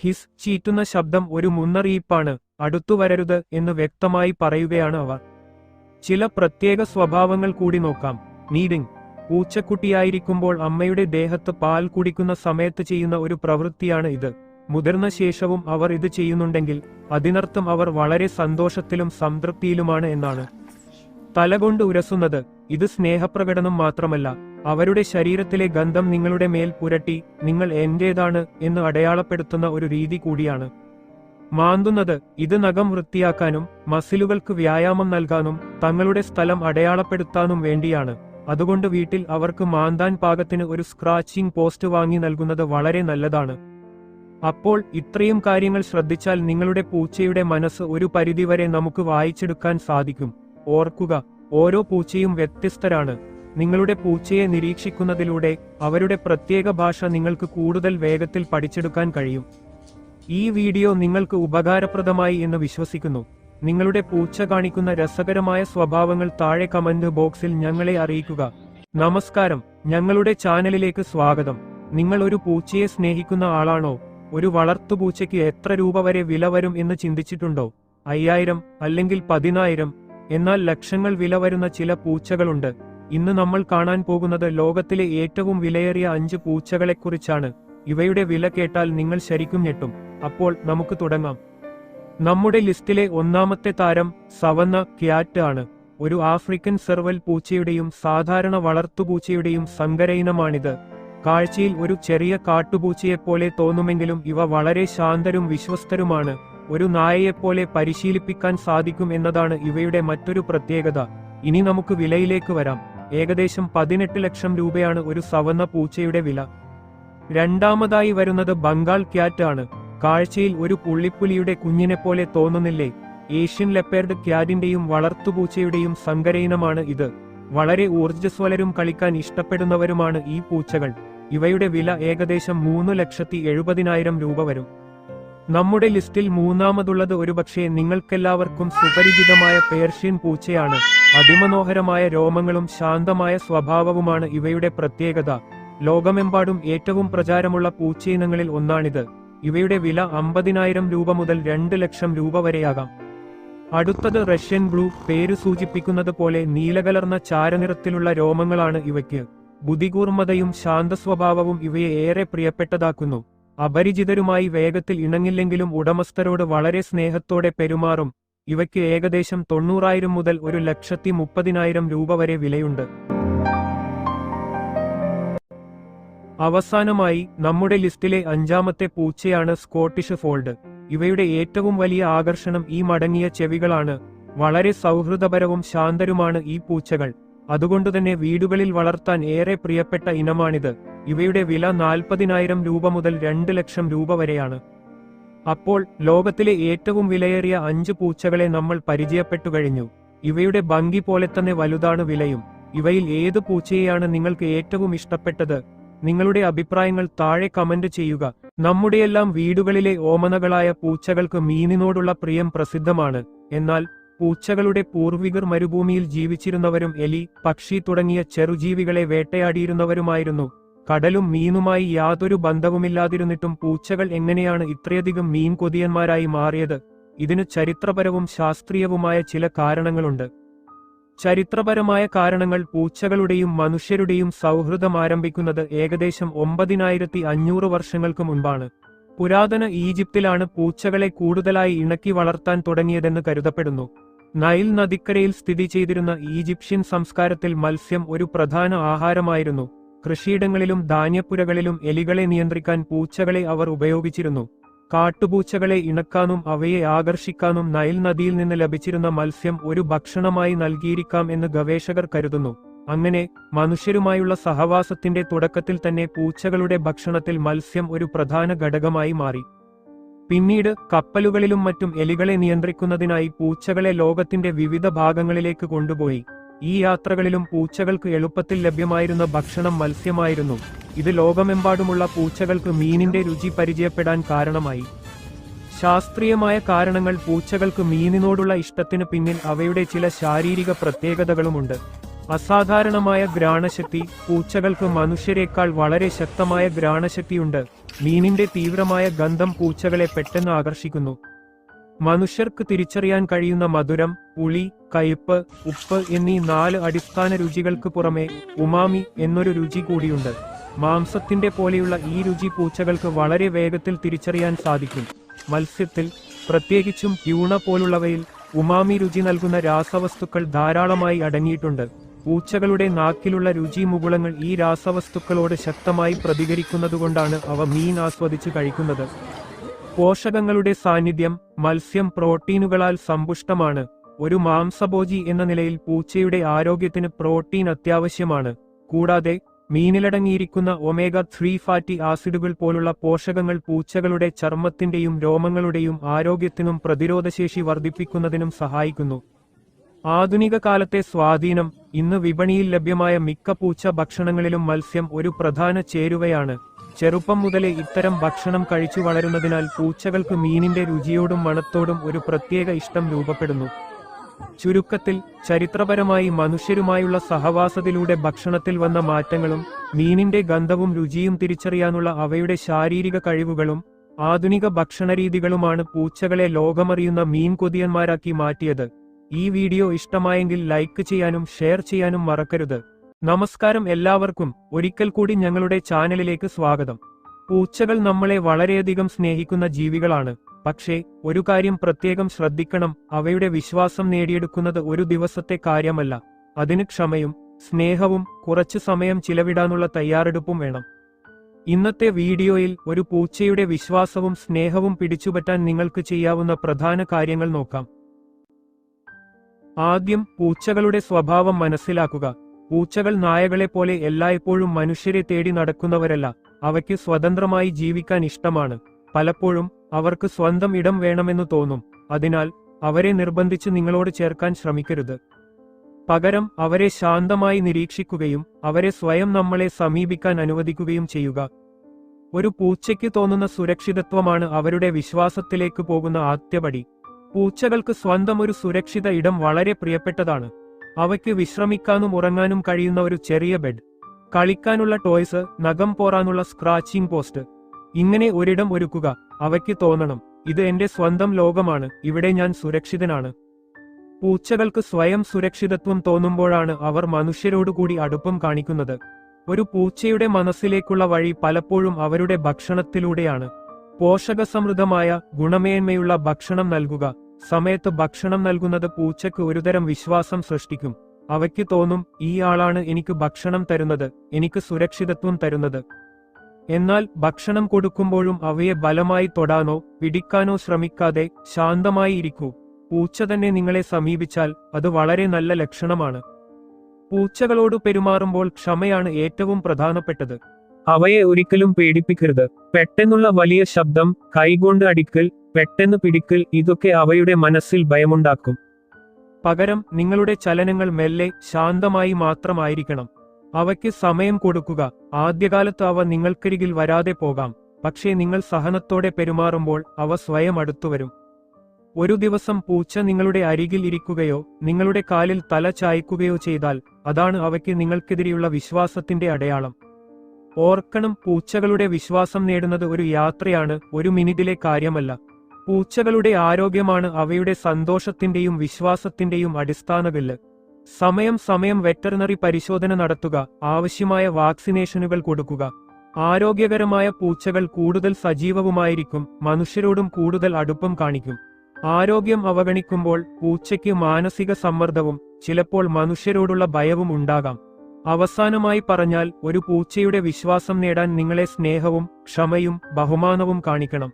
ഹിസ് ചീറ്റുന്ന ശബ്ദം ഒരു മുന്നറിയിപ്പാണ് അടുത്തു വരരുത് എന്ന് വ്യക്തമായി പറയുകയാണ് അവർ. ചില പ്രത്യേക സ്വഭാവങ്ങൾ കൂടി നോക്കാം. നീഡിംഗ്. പൂച്ചക്കുട്ടിയായിരിക്കുമ്പോൾ അമ്മയുടെ ദേഹത്ത് പാൽ കുടിക്കുന്ന സമയത്ത് ചെയ്യുന്ന ഒരു പ്രവൃത്തിയാണ് ഇത്. മുതിർന്ന ശേഷവും അവർ ഇത് ചെയ്യുന്നുണ്ടെങ്കിൽ അതിനർത്ഥം അവർ വളരെ സന്തോഷത്തിലും സംതൃപ്തിയിലുമാണ് എന്നാണ്. തലകൊണ്ട് ഉരസുന്നത്. ഇത് സ്നേഹപ്രകടനം മാത്രമല്ല അവരുടെ ശരീരത്തിലെ ഗന്ധം നിങ്ങളുടെ മേൽ പുരട്ടി നിങ്ങൾ എന്റേതാണ് എന്ന് അടയാളപ്പെടുത്തുന്ന ഒരു രീതി കൂടിയാണ്. മാന്തുന്നത് ഇത് നഖം വൃത്തിയാക്കാനും മസിലുകൾക്ക് വ്യായാമം നൽകാനും തങ്ങളുടെ സ്ഥലം അടയാളപ്പെടുത്താനും വേണ്ടിയാണ്. അതുകൊണ്ട് വീട്ടിൽ അവർക്ക് മാന്താൻ പാകത്തിന് ഒരു സ്ക്രാച്ചിംഗ് പോസ്റ്റ് വാങ്ങി നൽകുന്നത് വളരെ നല്ലതാണ്. അപ്പോൾ ഇത്രയും കാര്യങ്ങൾ ശ്രദ്ധിച്ചാൽ നിങ്ങളുടെ പൂച്ചയുടെ മനസ്സ് ഒരു പരിധിവരെ നമുക്ക് വായിച്ചെടുക്കാൻ സാധിക്കും. ഓർക്കുക ഓരോ പൂച്ചയും വ്യത്യസ്തരാണ്. നിങ്ങളുടെ പൂച്ചയെ നിരീക്ഷിക്കുന്നതിലൂടെ അവരുടെ പ്രത്യേക ഭാഷ നിങ്ങൾക്ക് കൂടുതൽ വേഗത്തിൽ പഠിച്ചെടുക്കാൻ കഴിയും. ഈ വീഡിയോ നിങ്ങൾക്ക് ഉപകാരപ്രദമായി എന്ന് വിശ്വസിക്കുന്നു. നിങ്ങളുടെ പൂച്ച കാണിക്കുന്ന രസകരമായ സ്വഭാവങ്ങൾ താഴെ കമന്റ് ബോക്സിൽ ഞങ്ങളെ അറിയിക്കുക. നമസ്കാരം. ഞങ്ങളുടെ ചാനലിലേക്ക് സ്വാഗതം. നിങ്ങൾ ഒരു പൂച്ചയെ സ്നേഹിക്കുന്ന ആളാണോ? ഒരു വളർത്തു പൂച്ചയ്ക്ക് എത്ര രൂപ വരെ വില വരും എന്ന് ചിന്തിച്ചിട്ടുണ്ടോ? അയ്യായിരം അല്ലെങ്കിൽ പതിനായിരം? എന്നാൽ ലക്ഷങ്ങൾ വില വരുന്ന ചില പൂച്ചകളുണ്ട്. ഇന്ന് നമ്മൾ കാണാൻ പോകുന്നത് ലോകത്തിലെ ഏറ്റവും വിലയേറിയ അഞ്ച് പൂച്ചകളെക്കുറിച്ചാണ്. ഇവയുടെ വില കേട്ടാൽ നിങ്ങൾ ശരിക്കും ഞെട്ടും. അപ്പോൾ നമുക്ക് തുടങ്ങാം. നമ്മുടെ ലിസ്റ്റിലെ ഒന്നാമത്തെ താരം സവന്ന ക്യാറ്റ് ആണ്. ഒരു ആഫ്രിക്കൻ സെർവൽ പൂച്ചയുടെയും സാധാരണ വളർത്തുപൂച്ചയുടെയും സങ്കരയിനമാണിത്. കാഴ്ചയിൽ ഒരു ചെറിയ കാട്ടുപൂച്ചയെപ്പോലെ തോന്നുമെങ്കിലും ഇവ വളരെ ശാന്തരും വിശ്വസ്തരുമാണ്. ഒരു നായയെപ്പോലെ പരിശീലിപ്പിക്കാൻ സാധിക്കും എന്നതാണ് ഇവയുടെ മറ്റൊരു പ്രത്യേകത. ഇനി നമുക്ക് വിലയിലേക്ക് വരാം. ഏകദേശം പതിനെട്ട് ലക്ഷം രൂപയാണ് ഒരു സവന്ന പൂച്ചയുടെ വില. രണ്ടാമതായി വരുന്നത് ബംഗാൾ ക്യാറ്റ് ആണ്. കാഴ്ചയിൽ ഒരു പുള്ളിപ്പുലിയുടെ കുഞ്ഞിനെ പോലെ തോന്നുന്നില്ലേ? ഏഷ്യൻ ലെപ്പേർഡ് ക്യാറ്റിന്റെയും വളർത്തുപൂച്ചയുടെയും സങ്കരയിനമാണ് ഇത്. വളരെ ഊർജസ്വലരും കളിക്കാൻ ഇഷ്ടപ്പെടുന്നവരുമാണ് ഈ പൂച്ചകൾ. ഇവയുടെ വില ഏകദേശം മൂന്ന് ലക്ഷത്തി എഴുപതിനായിരം രൂപ വരും. നമ്മുടെ ലിസ്റ്റിൽ മൂന്നാമതുള്ളത് ഒരുപക്ഷെ നിങ്ങൾക്കെല്ലാവർക്കും സുപരിചിതമായ പേർഷ്യൻ പൂച്ചയാണ്. അതിമനോഹരമായ രോമങ്ങളും ശാന്തമായ സ്വഭാവവുമാണ് ഇവയുടെ പ്രത്യേകത. ലോകമെമ്പാടും ഏറ്റവും പ്രചാരമുള്ള പൂച്ചയിനങ്ങളിൽ ഒന്നാണിത്. ഇവയുടെ വില അമ്പതിനായിരം രൂപ മുതൽ രണ്ട് ലക്ഷം രൂപ വരെയാകാം. അടുത്തത് റഷ്യൻ ബ്ലൂ പേര് സൂചിപ്പിക്കുന്നത് പോലെ നീലകലർന്ന ചാരനിറത്തിലുള്ള രോമങ്ങളാണ് ഇവയ്ക്ക്. ബുദ്ധികൂർമ്മതയും ശാന്തസ്വഭാവവും ഇവയെ ഏറെ പ്രിയപ്പെട്ടതാക്കുന്നു. അപരിചിതരുമായി വേഗത്തിൽ ഇണങ്ങില്ലെങ്കിലും ഉടമസ്ഥരോട് വളരെ സ്നേഹത്തോടെ പെരുമാറും. ഇവയ്ക്ക് ഏകദേശം തൊണ്ണൂറായിരം മുതൽ ഒരു ലക്ഷത്തി മുപ്പതിനായിരം രൂപ വരെ വിലയുണ്ട്. അവസാനമായി നമ്മുടെ ലിസ്റ്റിലെ അഞ്ചാമത്തെ പൂച്ചയാണ് സ്കോട്ടിഷ് ഫോൾഡ്. ഇവയുടെ ഏറ്റവും വലിയ ആകർഷണം ഈ മടങ്ങിയ ചെവികളാണ്. വളരെ സൗഹൃദപരവും ശാന്തരുമാണ് ഈ പൂച്ചകൾ. അതുകൊണ്ടുതന്നെ വീടുകളിൽ വളർത്താൻ ഏറെ പ്രിയപ്പെട്ട ഇനമാണിത്. ഇവയുടെ വില നാൽപ്പതിനായിരം രൂപ മുതൽ രണ്ട് ലക്ഷം രൂപ വരെയാണ്. അപ്പോൾ ലോകത്തിലെ ഏറ്റവും വിലയേറിയ അഞ്ച് പൂച്ചകളെ നമ്മൾ പരിചയപ്പെട്ടു കഴിഞ്ഞു. ഇവയുടെ ഭംഗി പോലെ തന്നെ വലുതാണ് വിലയും. ഇവയിൽ ഏത് പൂച്ചയെയാണ് നിങ്ങൾക്ക് ഏറ്റവും ഇഷ്ടപ്പെട്ടത്? നിങ്ങളുടെ അഭിപ്രായങ്ങൾ താഴെ കമന്റ് ചെയ്യുക. നമ്മുടെയെല്ലാം വീടുകളിലെ ഓമനകളായ പൂച്ചകൾക്ക് മീനിനോടുള്ള പ്രിയം പ്രസിദ്ധമാണ്. എന്നാൽ പൂച്ചകളുടെ പൂർവികർ മരുഭൂമിയിൽ ജീവിച്ചിരുന്നവരും എലി പക്ഷി തുടങ്ങിയ ചെറുജീവികളെ വേട്ടയാടിയിരുന്നവരുമായിരുന്നു. കടലും മീനുമായി യാതൊരു ബന്ധവുമില്ലാതിരുന്നിട്ടും പൂച്ചകൾ എങ്ങനെയാണ് ഇത്രയധികം മീൻ കൊതിയന്മാരായി മാറിയത്? ഇതിന് ചരിത്രപരവും ശാസ്ത്രീയവുമായ ചില കാരണങ്ങളുണ്ട്. ചരിത്രപരമായ കാരണങ്ങൾ പൂച്ചകളുടെയും മനുഷ്യരുടെയും സൗഹൃദം ആരംഭിക്കുന്നത് ഏകദേശം ഒമ്പതിനായിരത്തി അഞ്ഞൂറ് വർഷങ്ങൾക്ക് മുൻപാണ്. പുരാതന ഈജിപ്തിലാണ് പൂച്ചകളെ കൂടുതലായി ഇണക്കി വളർത്താൻ തുടങ്ങിയതെന്ന് കരുതപ്പെടുന്നു. നൈൽ നദിക്കരയിൽ സ്ഥിതി ചെയ്തിരുന്ന ഈജിപ്ഷ്യൻ സംസ്കാരത്തിൽ മത്സ്യം ഒരു പ്രധാന ആഹാരമായിരുന്നു. കൃഷിയിടങ്ങളിലും ധാന്യപ്പുരകളിലും എലികളെ നിയന്ത്രിക്കാൻ പൂച്ചകളെ അവർ ഉപയോഗിച്ചിരുന്നു. കാട്ടുപൂച്ചകളെ ഇണക്കാനും അവയെ ആകർഷിക്കാനും നൈൽ നദിയിൽ നിന്ന് ലഭിച്ചിരുന്ന മത്സ്യം ഒരു ഭക്ഷണമായി നൽകിയിരിക്കാം എന്ന് ഗവേഷകർ കരുതുന്നു. അങ്ങനെ മനുഷ്യരുമായുള്ള സഹവാസത്തിന്റെ തുടക്കത്തിൽ തന്നെ പൂച്ചകളുടെ ഭക്ഷണത്തിൽ മത്സ്യം ഒരു പ്രധാന ഘടകമായി മാറി. പിന്നീട് കപ്പലുകളിലും മറ്റും എലികളെ നിയന്ത്രിക്കുന്നതിനായി പൂച്ചകളെ ലോകത്തിന്റെ വിവിധ ഭാഗങ്ങളിലേക്ക് കൊണ്ടുപോയി. ഈ യാത്രകളിലും പൂച്ചകൾക്ക് എളുപ്പത്തിൽ ലഭ്യമായിരുന്ന ഭക്ഷണം മത്സ്യമായിരുന്നു. ഇത് ലോകമെമ്പാടുമുള്ള പൂച്ചകൾക്ക് മീനിന്റെ രുചി പരിചയപ്പെടാൻ കാരണമായി. ശാസ്ത്രീയമായ കാരണങ്ങൾ പൂച്ചകൾക്ക് മീനിനോടുള്ള ഇഷ്ടത്തിന് പിന്നിൽ അവയുടെ ചില ശാരീരിക പ്രത്യേകതകളുമുണ്ട്. അസാധാരണമായ ഗ്രാണശക്തി പൂച്ചകൾക്ക് മനുഷ്യരെക്കാൾ വളരെ ശക്തമായ ഗ്രാണശക്തിയുണ്ട്. മീനിന്റെ തീവ്രമായ ഗന്ധം പൂച്ചകളെ പെട്ടെന്ന് ആകർഷിക്കുന്നു. മനുഷ്യർക്ക് തിരിച്ചറിയാൻ കഴിയുന്ന മധുരം ഉളി കയ്പ് ഉപ്പ് എന്നീ നാല് അടിസ്ഥാന രുചികൾക്ക് പുറമെ ഉമാമി എന്നൊരു രുചി കൂടിയുണ്ട്. മാംസത്തിന്റെ പോലെയുള്ള ഈ രുചി പൂച്ചകൾക്ക് വളരെ വേഗത്തിൽ തിരിച്ചറിയാൻ സാധിക്കും. മത്സ്യത്തിൽ പ്രത്യേകിച്ചും ട്യൂണ പോലുള്ളവയിൽ ഉമാമി രുചി നൽകുന്ന രാസവസ്തുക്കൾ ധാരാളമായി അടങ്ങിയിട്ടുണ്ട്. പൂച്ചകളുടെ നാക്കിലുള്ള രുചി മുകുളങ്ങൾ ഈ രാസവസ്തുക്കളോട് ശക്തമായി പ്രതികരിക്കുന്നതുകൊണ്ടാണ് അവ മീൻ ആസ്വദിച്ച് കഴിക്കുന്നത്. പോഷകങ്ങളുടെ സാന്നിധ്യം മത്സ്യം പ്രോട്ടീനുകളാൽ സമ്പുഷ്ടമാണ്. ഒരു മാംസഭോജി എന്ന നിലയിൽ പൂച്ചയുടെ ആരോഗ്യത്തിന് പ്രോട്ടീൻ അത്യാവശ്യമാണ്. കൂടാതെ മീനിലടങ്ങിയിരിക്കുന്ന ഒമേഗ ത്രീ ഫാറ്റി ആസിഡുകൾ പോലുള്ള പോഷകങ്ങൾ പൂച്ചകളുടെ ചർമ്മത്തിന്റെയും രോമങ്ങളുടെയും ആരോഗ്യത്തിനും പ്രതിരോധശേഷി വർദ്ധിപ്പിക്കുന്നതിനും സഹായിക്കുന്നു. ആധുനിക കാലത്തെ സ്വാധീനം ഇന്ന് വിപണിയിൽ ലഭ്യമായ മിക്ക പൂച്ച ഭക്ഷണങ്ങളിലും മത്സ്യം ഒരു പ്രധാന ചേരുവയാണ്. ചെറുപ്പം മുതലേ ഇത്തരം ഭക്ഷണം കഴിച്ചു വളരുന്നതിനാൽ പൂച്ചകൾക്ക് മീനിന്റെ രുചിയോടും മണത്തോടും ഒരു പ്രത്യേക ഇഷ്ടം രൂപപ്പെടുന്നു. ചുരുക്കത്തിൽ ചരിത്രപരമായി മനുഷ്യരുമായുള്ള സഹവാസത്തിലൂടെ ഭക്ഷണത്തിൽ വന്ന മാറ്റങ്ങളും മീനിന്റെ ഗന്ധവും രുചിയും തിരിച്ചറിയാനുള്ള അവയുടെ ശാരീരിക കഴിവുകളും ആധുനിക ഭക്ഷണരീതികളുമാണ് പൂച്ചകളെ ലോകമറിയുന്ന മീൻ കൊതിയന്മാരാക്കി മാറ്റിയത്. ഈ വീഡിയോ ഇഷ്ടമായെങ്കിൽ ലൈക്ക് ചെയ്യാനും ഷെയർ ചെയ്യാനും മറക്കരുത്. നമസ്കാരം എല്ലാവർക്കും. ഒരിക്കൽ കൂടി ഞങ്ങളുടെ ചാനലിലേക്ക് സ്വാഗതം. പൂച്ചകൾ നമ്മളെ വളരെയധികം സ്നേഹിക്കുന്ന ജീവികളാണ്. പക്ഷേ ഒരു കാര്യം പ്രത്യേകം ശ്രദ്ധിക്കണം. അവയുടെ വിശ്വാസം നേടിയെടുക്കുന്നത് ഒരു ദിവസത്തെ കാര്യമല്ല. അതിന് ക്ഷമയും സ്നേഹവും കുറച്ചു സമയം ചിലവിടാനുള്ള തയ്യാറെടുപ്പും വേണം. ഇന്നത്തെ വീഡിയോയിൽ ഒരു പൂച്ചയുടെ വിശ്വാസവും സ്നേഹവും പിടിച്ചുപറ്റാൻ നിങ്ങൾക്ക് ചെയ്യാവുന്ന പ്രധാന കാര്യങ്ങൾ നോക്കാം. ആദ്യം പൂച്ചകളുടെ സ്വഭാവം മനസ്സിലാക്കുക. പൂച്ചകൾ നായകളെ പോലെ എല്ലായ്പ്പോഴും മനുഷ്യരെ തേടി നടക്കുന്നവരല്ല. അവയ്ക്ക് സ്വതന്ത്രമായി ജീവിക്കാൻ ഇഷ്ടമാണ്. പലപ്പോഴും അവർക്ക് സ്വന്തം ഇടം വേണമെന്ന് തോന്നും. അതിനാൽ അവരെ നിർബന്ധിച്ച് നിങ്ങളോട് ചേർക്കാൻ ശ്രമിക്കരുത്. പകരം അവരെ ശാന്തമായി നിരീക്ഷിക്കുകയും അവരെ സ്വയം നമ്മളെ സമീപിക്കാൻ അനുവദിക്കുകയും ചെയ്യുക. ഒരു പൂച്ചയ്ക്ക് തോന്നുന്ന സുരക്ഷിതത്വമാണ് അവരുടെ വിശ്വാസത്തിലേക്ക് പോകുന്ന ആദ്യപടി. പൂച്ചകൾക്ക് സ്വന്തം ഒരു സുരക്ഷിത ഇടം വളരെ പ്രിയപ്പെട്ടതാണ്. അവയ്ക്ക് വിശ്രമിക്കാനും ഉറങ്ങാനും കഴിയുന്ന ഒരു ചെറിയ ബെഡ്. കളിക്കാനുള്ള ടോയ്സ് നഖം പോറാനുള്ള സ്ക്രാച്ചിംഗ് പോസ്റ്റ്. ഇങ്ങനെ ഒരിടം ഒരുക്കുക അവയ്ക്ക് തോന്നണം. ഇത് എന്റെ സ്വന്തം ലോകമാണ് ഇവിടെ ഞാൻ സുരക്ഷിതനാണ്. പൂച്ചകൾക്ക് സ്വയം സുരക്ഷിതത്വം തോന്നുമ്പോഴാണ് അവർ മനുഷ്യരോടുകൂടി അടുപ്പം കാണിക്കുന്നത്. ഒരു പൂച്ചയുടെ മനസ്സിലേക്കുള്ള വഴി പലപ്പോഴും അവരുടെ ഭക്ഷണത്തിലൂടെയാണ്. പോഷകസമൃദ്ധമായ ഗുണമേന്മയുള്ള ഭക്ഷണം നൽകുക. സമയത്ത് ഭക്ഷണം നൽകുന്നത് പൂച്ചയ്ക്ക് ഒരുതരം വിശ്വാസം സൃഷ്ടിക്കും. അവയ്ക്ക് തോന്നും ഈ ആളാണ് എനിക്ക് ഭക്ഷണം തരുന്നത് എനിക്ക് സുരക്ഷിതത്വം തരുന്നത്. എന്നാൽ ഭക്ഷണം കൊടുക്കുമ്പോഴും അവയെ ബലമായി തൊടാനോ പിടിക്കാനോ ശ്രമിക്കാതെ ശാന്തമായി ഇരിക്കൂ. പൂച്ച തന്നെ നിങ്ങളെ സമീപിച്ചാൽ അത് വളരെ നല്ല ലക്ഷണമാണ്. പൂച്ചകളോട് പെരുമാറുമ്പോൾ ക്ഷമയാണ് ഏറ്റവും പ്രധാനപ്പെട്ടത്. അവയെ ഒരിക്കലും പേടിപ്പിക്കരുത്. പെട്ടെന്നുള്ള വലിയ ശബ്ദം കൈകൊണ്ട് അടിക്കൽ പെട്ടെന്ന് പിടിക്കൽ ഇതൊക്കെ അവയുടെ മനസ്സിൽ ഭയമുണ്ടാക്കും. പകരം നിങ്ങളുടെ ചലനങ്ങൾ മെല്ലെ ശാന്തമായി മാത്രമായിരിക്കണം. അവയ്ക്ക് സമയം കൊടുക്കുക. ആദ്യകാലത്ത് അവ നിങ്ങൾക്കരികിൽ വരാതെ പോകാം. പക്ഷേ നിങ്ങൾ സഹനത്തോടെ പെരുമാറുമ്പോൾ അവ സ്വയം അടുത്തുവരും ഒരു ദിവസം പൂച്ച നിങ്ങളുടെ അരികിൽ ഇരിക്കുകയോ നിങ്ങളുടെ കാലിൽ തല ചായ്ക്കുകയോ ചെയ്താൽ അതാണ് അവയ്ക്ക് നിങ്ങൾക്കെതിരെയുള്ള വിശ്വാസത്തിന്റെ അടയാളം. ഓർക്കണം പൂച്ചകളുടെ വിശ്വാസം നേടുന്നത് ഒരു യാത്രയാണ് ഒരു മിനിറ്റിലെ കാര്യമല്ല. പൂച്ചകളുടെ ആരോഗ്യമാണ് അവയുടെ സന്തോഷത്തിന്റെയും വിശ്വാസത്തിന്റെയും അടിസ്ഥാന ബില്ല്. സമയം സമയം വെറ്ററിനറി പരിശോധന നടത്തുക ആവശ്യമായ വാക്സിനേഷനുകൾ കൊടുക്കുക. ആരോഗ്യകരമായ പൂച്ചകൾ കൂടുതൽ സജീവവുമായിരിക്കും മനുഷ്യരോടും കൂടുതൽ അടുപ്പം കാണിക്കും. ആരോഗ്യം അവഗണിക്കുമ്പോൾ പൂച്ചയ്ക്ക് മാനസിക സമ്മർദ്ദവും ചിലപ്പോൾ മനുഷ്യരോടുള്ള ഭയവും ഉണ്ടാകാം. അവസാനമായി പറഞ്ഞാൽ ഒരു പൂച്ചയുടെ വിശ്വാസം നേടാൻ നിങ്ങളെ സ്നേഹവും ക്ഷമയും ബഹുമാനവും കാണിക്കണം.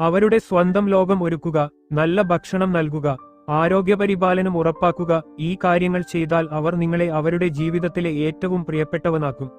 അവരുടെ സ്വന്തം ലോകം ഒരുക്കുക നല്ല ഭക്ഷണം നൽകുക ആരോഗ്യപരിപാലനം ഉറപ്പാക്കുക ഈ കാര്യങ്ങൾ ചെയ്താൽ അവർ നിങ്ങളെ അവരുടെ ജീവിതത്തിലെ ഏറ്റവും പ്രിയപ്പെട്ടവനാക്കും.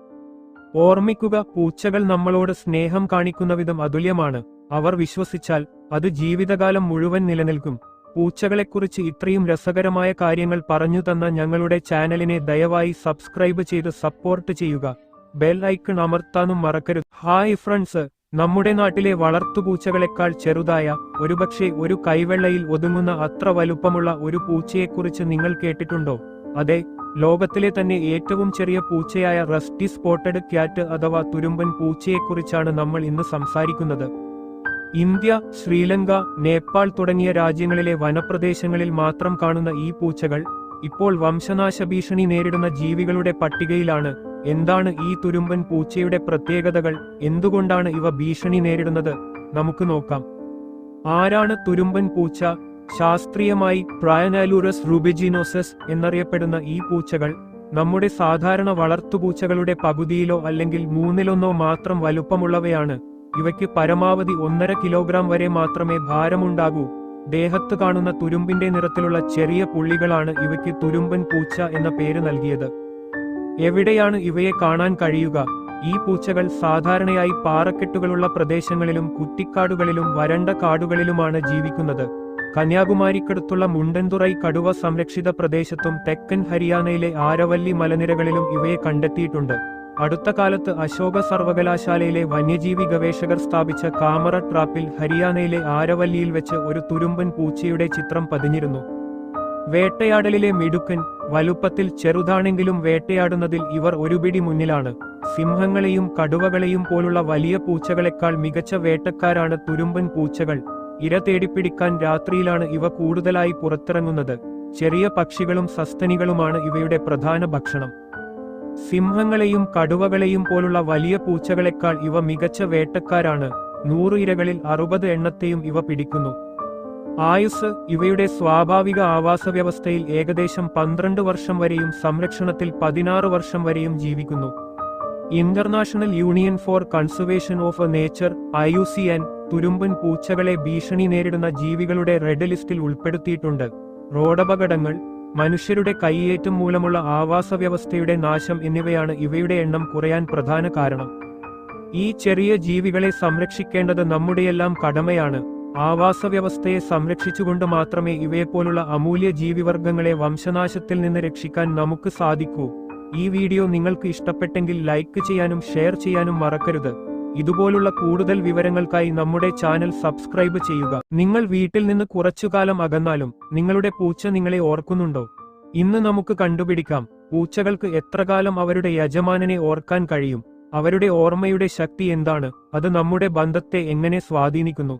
ഓർമ്മിക്കുക പൂച്ചകൾ നമ്മളോട് സ്നേഹം കാണിക്കുന്ന വിധം അതുല്യമാണ്. അവർ വിശ്വസിച്ചാൽ അത് ജീവിതകാലം മുഴുവൻ നിലനിൽക്കും. പൂച്ചകളെക്കുറിച്ച് ഇത്രയും രസകരമായ കാര്യങ്ങൾ പറഞ്ഞു തന്ന ഞങ്ങളുടെ ചാനലിനെ ദയവായി സബ്സ്ക്രൈബ് ചെയ്ത് സപ്പോർട്ട് ചെയ്യുക. ബെൽ ഐക്കൺ അമർത്താനും മറക്കരുത്. ഹായ് ഫ്രണ്ട്സ് നമ്മുടെ നാട്ടിലെ വളർത്തുപൂച്ചകളെക്കാൾ ചെറുതായ ഒരുപക്ഷെ ഒരു കൈവെള്ളയിൽ ഒതുങ്ങുന്ന അത്ര വലുപ്പമുള്ള ഒരു പൂച്ചയെക്കുറിച്ച് നിങ്ങൾ കേട്ടിട്ടുണ്ടോ? അതെ ലോകത്തിലെ തന്നെ ഏറ്റവും ചെറിയ പൂച്ചയായ റസ്റ്റി സ്പോട്ടഡ് ക്യാറ്റ് അഥവാ തുരുമ്പൻ പൂച്ചയെക്കുറിച്ചാണ് നമ്മൾ ഇന്ന് സംസാരിക്കുന്നത്. ഇന്ത്യ ശ്രീലങ്ക നേപ്പാൾ തുടങ്ങിയ രാജ്യങ്ങളിലെ വനപ്രദേശങ്ങളിൽ മാത്രം കാണുന്ന ഈ പൂച്ചകൾ ഇപ്പോൾ വംശനാശ ഭീഷണി നേരിടുന്ന ജീവികളുടെ പട്ടികയിലാണ്. എന്താണ് ഈ തുരുമ്പൻ പൂച്ചയുടെ പ്രത്യേകതകൾ? എന്തുകൊണ്ടാണ് ഇവ ഭീഷണി നേരിടുന്നത്? നമുക്ക് നോക്കാം. ആരാണ് തുരുമ്പൻ പൂച്ച? ശാസ്ത്രീയമായി പ്രയനാലൂറസ് റൂബിജിനോസസ് എന്നറിയപ്പെടുന്ന ഈ പൂച്ചകൾ നമ്മുടെ സാധാരണ വളർത്തുപൂച്ചകളുടെ പകുതിയിലോ അല്ലെങ്കിൽ മൂന്നിലൊന്നോ മാത്രം വലുപ്പമുള്ളവയാണ്. ഇവയ്ക്ക് പരമാവധി ഒന്നര കിലോഗ്രാം വരെ മാത്രമേ ഭാരമുണ്ടാകൂ. ദേഹത്ത് കാണുന്ന തുരുമ്പിന്റെ നിറത്തിലുള്ള ചെറിയ പുള്ളികളാണ് ഇവയ്ക്ക് തുരുമ്പൻ പൂച്ച എന്ന പേര് നൽകിയത്. എവിടെയാണ് ഇവയെ കാണാൻ കഴിയുക? ഈ പൂച്ചകൾ സാധാരണയായി പാറക്കെട്ടുകളുള്ള പ്രദേശങ്ങളിലും കുറ്റിക്കാടുകളിലും വരണ്ട കാടുകളിലുമാണ് ജീവിക്കുന്നത്. കന്യാകുമാരിക്കടുത്തുള്ള മുണ്ടൻതുറൈ കടുവ സംരക്ഷിത പ്രദേശത്തും തെക്കൻ ഹരിയാനയിലെ ആരവല്ലി മലനിരകളിലും ഇവയെ കണ്ടെത്തിയിട്ടുണ്ട്. അടുത്ത കാലത്ത് അശോക സർവകലാശാലയിലെ വന്യജീവി ഗവേഷകർ സ്ഥാപിച്ച കാമറ ട്രാപ്പിൽ ഹരിയാനയിലെ ആരവല്ലിയിൽ വെച്ച് ഒരു തുരുമ്പൻ പൂച്ചയുടെ ചിത്രം പതിഞ്ഞിരുന്നു. വേട്ടയാടലിലെ മിടുക്കൻ വലുപ്പത്തിൽ ചെറുതാണെങ്കിലും വേട്ടയാടുന്നതിൽ ഇവർ ഒരുപിടി മുന്നിലാണ്. സിംഹങ്ങളെയും കടുവകളെയും പോലുള്ള വലിയ പൂച്ചകളെക്കാൾ മികച്ച വേട്ടക്കാരാണ് തുരുമ്പൻ പൂച്ചകൾ. ഇര തേടിപ്പിടിക്കാൻ രാത്രിയിലാണ് ഇവ കൂടുതലായി പുറത്തിറങ്ങുന്നത്. ചെറിയ പക്ഷികളും സസ്തനികളുമാണ് ഇവയുടെ പ്രധാന ഭക്ഷണം. സിംഹങ്ങളെയും കടുവകളെയും പോലുള്ള വലിയ പൂച്ചകളെക്കാൾ ഇവ മികച്ച വേട്ടക്കാരാണ്. നൂറ് ഇരകളിൽ അറുപത് എണ്ണത്തെയും ഇവ പിടിക്കുന്നു. ആയുസ് ഇവയുടെ സ്വാഭാവിക ആവാസവ്യവസ്ഥയിൽ ഏകദേശം പന്ത്രണ്ട് വർഷം വരെയും സംരക്ഷണത്തിൽ പതിനാറ് വർഷം വരെയും ജീവിക്കുന്നു. International union for conservation of nature I U C N തുരുമ്പൻ പൂച്ചകളെ ഭീഷണി നേരിടുന്ന ജീവികളുടെ റെഡ് ലിസ്റ്റിൽ ഉൾപ്പെടുത്തിയിട്ടുണ്ട്. റോഡപകടങ്ങൾ മനുഷ്യരുടെ കൈയേറ്റം മൂലമുള്ള ആവാസ വ്യവസ്ഥയുടെ നാശം എന്നിവയാണ് ഇവയുടെ എണ്ണം കുറയാൻ പ്രധാന കാരണം. ഈ ചെറിയ ജീവികളെ സംരക്ഷിക്കേണ്ടത് നമ്മുടെയെല്ലാം കടമയാണ്. ആവാസ വ്യവസ്ഥയെ സംരക്ഷിച്ചുകൊണ്ട് മാത്രമേ ഇവയെപ്പോലുള്ള അമൂല്യ ജീവിവർഗങ്ങളെ വംശനാശത്തിൽ നിന്ന് രക്ഷിക്കാൻ നമുക്ക് സാധിക്കൂ. ഈ വീഡിയോ നിങ്ങൾക്ക് ഇഷ്ടപ്പെട്ടെങ്കിൽ ലൈക്ക് ചെയ്യാനും ഷെയർ ചെയ്യാനും മറക്കരുത്. ഇതുപോലുള്ള കൂടുതൽ വിവരങ്ങൾക്കായി നമ്മുടെ ചാനൽ സബ്സ്ക്രൈബ് ചെയ്യുക. നിങ്ങൾ വീട്ടിൽ നിന്ന് കുറച്ചുകാലം അകന്നാലും നിങ്ങളുടെ പൂച്ച നിങ്ങളെ ഓർക്കുന്നുണ്ടോ? ഇന്ന് നമുക്ക് കണ്ടുപിടിക്കാം. പൂച്ചകൾക്ക് എത്രകാലം അവരുടെ യജമാനനെ ഓർക്കാൻ കഴിയും? അവരുടെ ഓർമ്മയുടെ ശക്തി എന്താണ്? അത് നമ്മുടെ ബന്ധത്തെ എങ്ങനെ സ്വാധീനിക്കുന്നു?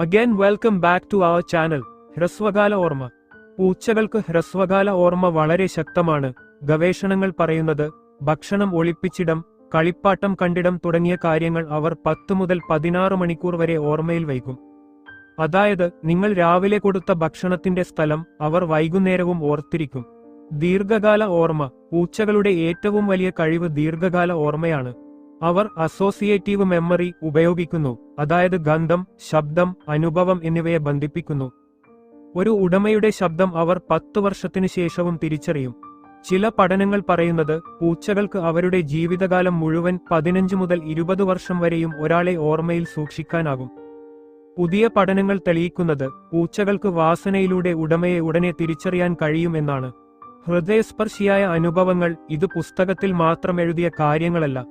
Again welcome back to our channel ഹ്രസ്വകാല ഓർമ്മ. പൂച്ചകൾക്ക് ഹ്രസ്വകാല ഓർമ്മ വളരെ ശക്തമാണ്. ഗവേഷണങ്ങൾ പറയുന്നത് ഭക്ഷണം ഒളിപ്പിച്ചിടം കളിപ്പാട്ടം കണ്ടിടം തുടങ്ങിയ കാര്യങ്ങൾ അവർ പത്ത് മുതൽ പതിനാറ് മണിക്കൂർ വരെ ഓർമ്മയിൽ വയ്ക്കും അതായത് നിങ്ങൾ രാവിലെ കൊടുത്ത ഭക്ഷണത്തിന്റെ സ്ഥലം അവർ വൈകുന്നേരവും ഓർത്തിരിക്കും. ദീർഘകാല ഓർമ്മ പൂച്ചകളുടെ ഏറ്റവും വലിയ കഴിവ് ദീർഘകാല ഓർമ്മയാണ്. അവർ അസോസിയേറ്റീവ് മെമ്മറി ഉപയോഗിക്കുന്നു അതായത് ഗന്ധം ശബ്ദം അനുഭവം എന്നിവയെ ബന്ധിപ്പിക്കുന്നു. ഒരു ഉടമയുടെ ശബ്ദം അവർ പത്തു വർഷത്തിനു ശേഷവും തിരിച്ചറിയും. ചില പഠനങ്ങൾ പറയുന്നത് പൂച്ചകൾക്ക് അവരുടെ ജീവിതകാലം മുഴുവൻ പതിനഞ്ച് മുതൽ ഇരുപത് വർഷം വരെയും ഒരാളെ ഓർമ്മയിൽ സൂക്ഷിക്കാനാകും. പുതിയ പഠനങ്ങൾ തെളിയിക്കുന്നത് പൂച്ചകൾക്ക് വാസനയിലൂടെ ഉടമയെ ഉടനെ തിരിച്ചറിയാൻ കഴിയുമെന്നാണ് ഹൃദയസ്പർശിയായ അനുഭവങ്ങൾ ഇത് പുസ്തകത്തിൽ മാത്രം എഴുതിയ കാര്യങ്ങളല്ല.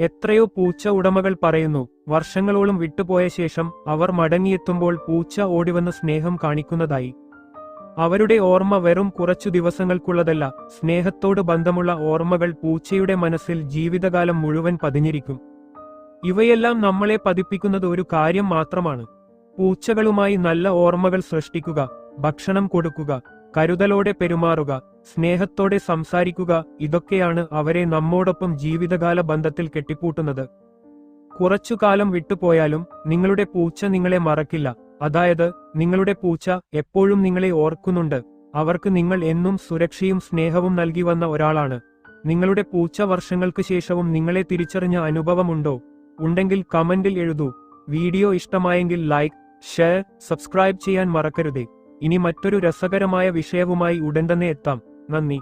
എത്രയോ പൂച്ച ഉടമകൾ പറയുന്നു വർഷങ്ങളോളം വിട്ടുപോയ ശേഷം അവർ മടങ്ങിയെത്തുമ്പോൾ പൂച്ച ഓടിവന്ന സ്നേഹം കാണിക്കുന്നതായി. അവരുടെ ഓർമ്മ വെറും കുറച്ചു ദിവസങ്ങൾക്കുള്ളതല്ല സ്നേഹത്തോട് ബന്ധമുള്ള ഓർമ്മകൾ പൂച്ചയുടെ മനസ്സിൽ ജീവിതകാലം മുഴുവൻ പതിഞ്ഞിരിക്കും. ഇവയെല്ലാം നമ്മളെ പതിപ്പിക്കുന്നത് ഒരു കാര്യം മാത്രമാണ്. പൂച്ചകളുമായി നല്ല ഓർമ്മകൾ സൃഷ്ടിക്കുക ഭക്ഷണം കൊടുക്കുക കരുതലോടെ പെരുമാറുക സ്നേഹത്തോടെ സംസാരിക്കുക ഇതൊക്കെയാണ് അവരെ നമ്മോടൊപ്പം ജീവിതകാല ബന്ധത്തിൽ കെട്ടിപ്പൂട്ടുന്നത്. കുറച്ചു കാലം വിട്ടുപോയാലും നിങ്ങളുടെ പൂച്ച നിങ്ങളെ മറക്കില്ല. അതായത് നിങ്ങളുടെ പൂച്ച എപ്പോഴും നിങ്ങളെ ഓർക്കുന്നുണ്ട്. അവർക്ക് നിങ്ങൾ എന്നും സുരക്ഷയും സ്നേഹവും നൽകി വന്ന ഒരാളാണ്. നിങ്ങളുടെ പൂച്ച വർഷങ്ങൾക്ക് ശേഷവും നിങ്ങളെ തിരിച്ചറിഞ്ഞ അനുഭവമുണ്ടോ? ഉണ്ടെങ്കിൽ കമന്റിൽ എഴുതൂ. വീഡിയോ ഇഷ്ടമായെങ്കിൽ ലൈക്ക് ഷെയർ സബ്സ്ക്രൈബ് ചെയ്യാൻ മറക്കരുതേ. ഇനി മറ്റൊരു രസകരമായ വിഷയവുമായി ഉടൻ തന്നെ എത്താം. നന്ദി.